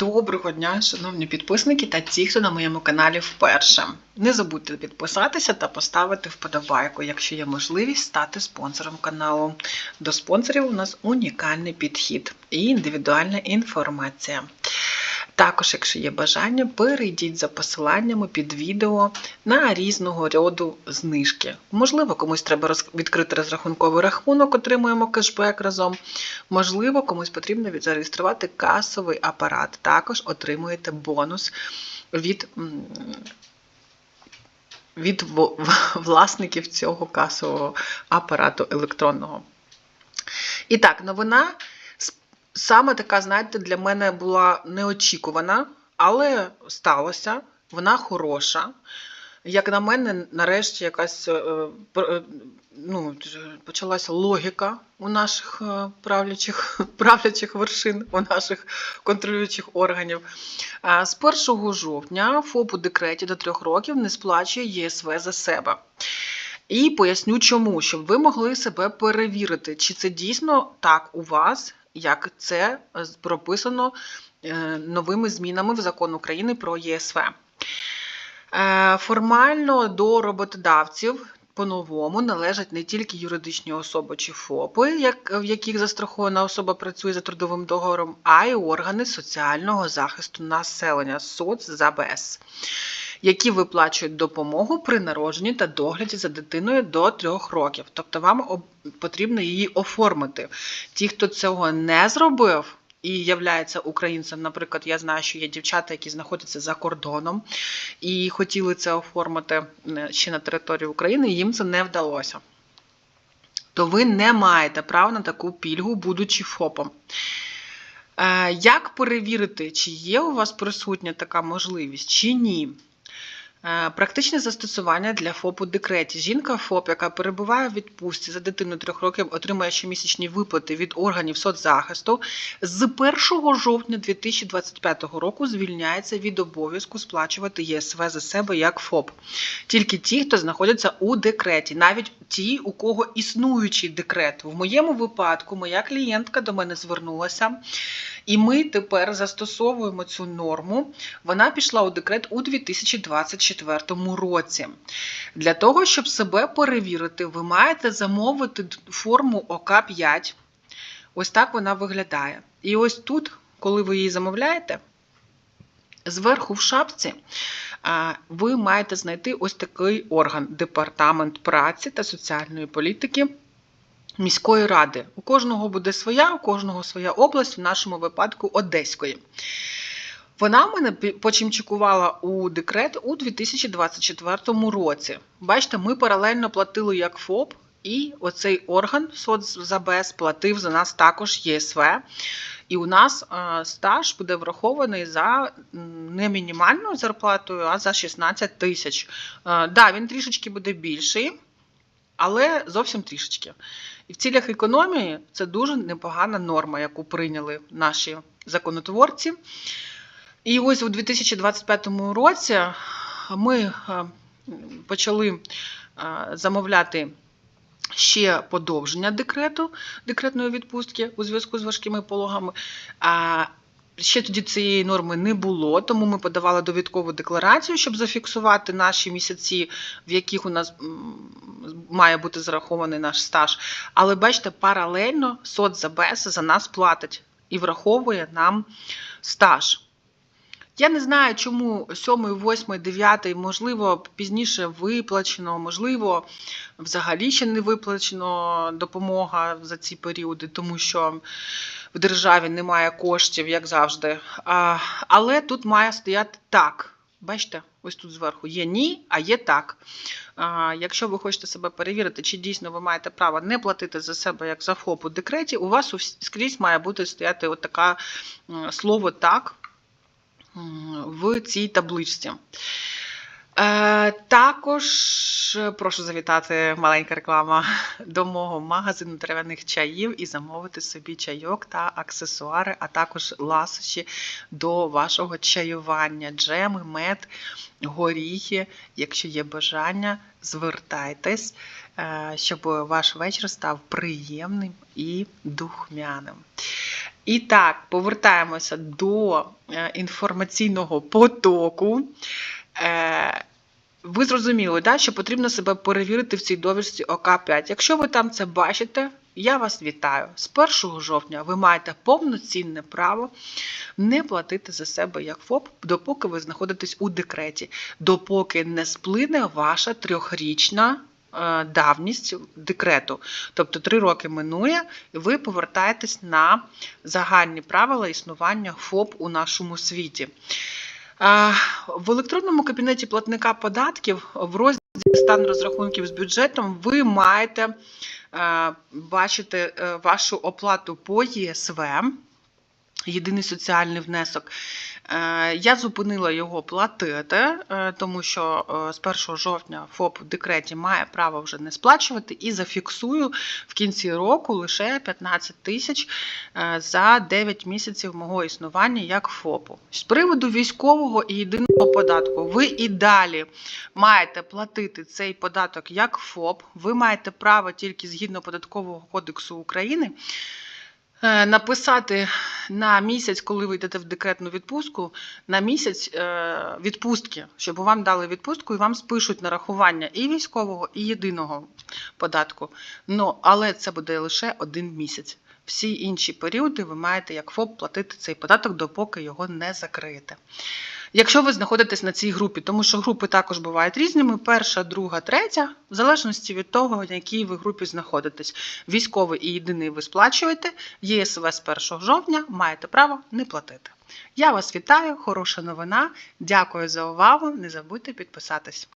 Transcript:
Доброго дня, шановні підписники та ті, хто на моєму каналі вперше. Не забудьте підписатися та поставити вподобайку, якщо є можливість стати спонсором каналу. До спонсорів у нас унікальний підхід і індивідуальна інформація. Також, якщо є бажання, перейдіть за посиланнями під відео на різного роду знижки. Можливо, комусь треба відкрити розрахунковий рахунок, отримуємо кешбек разом. Можливо, комусь потрібно зареєструвати касовий апарат. Також отримуєте бонус від, від власників цього касового апарату електронного. І так, новина саме така, знаєте, для мене була неочікувана, але сталося. Вона хороша. Як на мене, нарешті якась е, е, ну, почалася логіка у наших е, правлячих, правлячих вершин, у наших контролюючих органів. З 1 жовтня ФОП у декреті до трьох років не сплачує ЄСВ за себе. І поясню чому, щоб ви могли себе перевірити, чи це дійсно так у вас, як це е, прописано е, новими змінами в закон України про ЄСВ. Е, Формально до роботодавців по-новому належать не тільки юридичні особи чи ФОПи, як, в яких застрахована особа працює за трудовим договором, а й органи соціального захисту населення СоцЗАБС, які виплачують допомогу при народженні та догляді за дитиною до трьох років. Тобто вам потрібно її оформити. Ті, хто цього не зробив, і являється українцем, наприклад, я знаю, що є дівчата, які знаходяться за кордоном і хотіли це оформити ще на території України, їм це не вдалося. То ви не маєте права на таку пільгу, будучи ФОПом. Е, Як перевірити, чи є у вас присутня така можливість, чи ні? Е, Практичне застосування для ФОП у декреті. Жінка ФОП, яка перебуває в відпустці за дитину трьох років, отримує щомісячні виплати від органів соцзахисту. З 1 жовтня 2025 року звільняється від обов'язку сплачувати ЄСВ за себе як ФОП. Тільки ті, хто знаходяться у декреті, навіть ті, у кого існуючий декрет. В моєму випадку моя клієнтка до мене звернулася, і ми тепер застосовуємо цю норму. Вона пішла у декрет у 2024 році. Для того, щоб себе перевірити, ви маєте замовити форму ОК5. Ось так вона виглядає. І ось тут, коли ви її замовляєте, зверху в шапці ви маєте знайти ось такий орган Департамент праці та соціальної політики міської ради. У кожного буде своя, у кожного своя область, в нашому випадку Одеської. Вона мене почимчикувала у декрет у 2024 році. Бачите, ми паралельно платили як ФОП, і оцей орган соцзабез платив за нас також ЄСВ. І у нас е, стаж буде врахований за не мінімальною зарплатою, а за 16 тисяч. Е, да, він трішечки буде більший, але зовсім трішечки. І в цілях економії це дуже непогана норма, яку прийняли наші законотворці. І ось у 2025 році ми е, почали е, замовляти ще подовження декрету, декретної відпустки у зв'язку з важкими пологами. Ще тоді цієї норми не було, тому ми подавали довідкову декларацію, щоб зафіксувати наші місяці, в яких у нас має бути зарахований наш стаж. Але бачите, паралельно соцзабез за нас платить і враховує нам стаж. Я не знаю, чому 7, 8, 9, можливо, пізніше виплачено, можливо, взагалі ще не виплачено допомога за ці періоди, тому що державі немає коштів, як завжди. А, але тут має стояти так. Бачите, ось тут зверху є ні, а є так. А, якщо ви хочете себе перевірити, чи дійсно ви маєте право не платити за себе як за ФОП у декреті, у вас скрізь має бути стояти от така слово так в цій табличці. Е, також е, прошу завітати маленька реклама до мого магазину дерев'яних чаїв і замовити собі чайок та аксесуари, а також ласощі до вашого чаювання, джеми, мед, горіхи. Якщо є бажання, звертайтесь, е, щоб ваш вечір став приємним і духмяним. І так, повертаємося до інформаційного потоку. Ви зрозуміли, да, що потрібно себе перевірити в цій довідці ОК5. Якщо ви там це бачите, я вас вітаю. З 1 жовтня ви маєте повноцінне право не платити за себе як ФОП, допоки ви знаходитесь у декреті, допоки не сплине ваша трьохрічна е, давність декрету. Тобто три роки минує, і ви повертаєтесь на загальні правила існування ФОП у нашому світі. В електронному кабінеті платника податків в розділі стан розрахунків з бюджетом ви маєте е, бачити е, вашу оплату по ЄСВ, єдиний соціальний внесок. Е, Я зупинила його платити, е, тому що е, з 1 жовтня ФОП в декреті має право вже не сплачувати і зафіксую в кінці року лише 15 тисяч за 9 місяців мого існування як ФОПу. З приводу військового і єдиного податку, ви і далі маєте платити цей податок як ФОП. Ви маєте право тільки згідно податкового кодексу України. Е, Написати на місяць, коли ви йдете в декретну відпустку, на місяць е, відпустки, щоб вам дали відпустку і вам спишуть нарахування і військового, і єдиного податку. Ну, але це буде лише один місяць. Всі інші періоди ви маєте як ФОП платити цей податок, допоки його не закриєте. Якщо ви знаходитесь на цій групі, тому що групи також бувають різними: перша, друга, третя, в залежності від того, на якій ви групі знаходитесь. Військовий і єдиний ви сплачуєте, ЄСВ з 1 жовтня маєте право не платити. Я вас вітаю, хороша новина. Дякую за увагу. Не забудьте підписатись.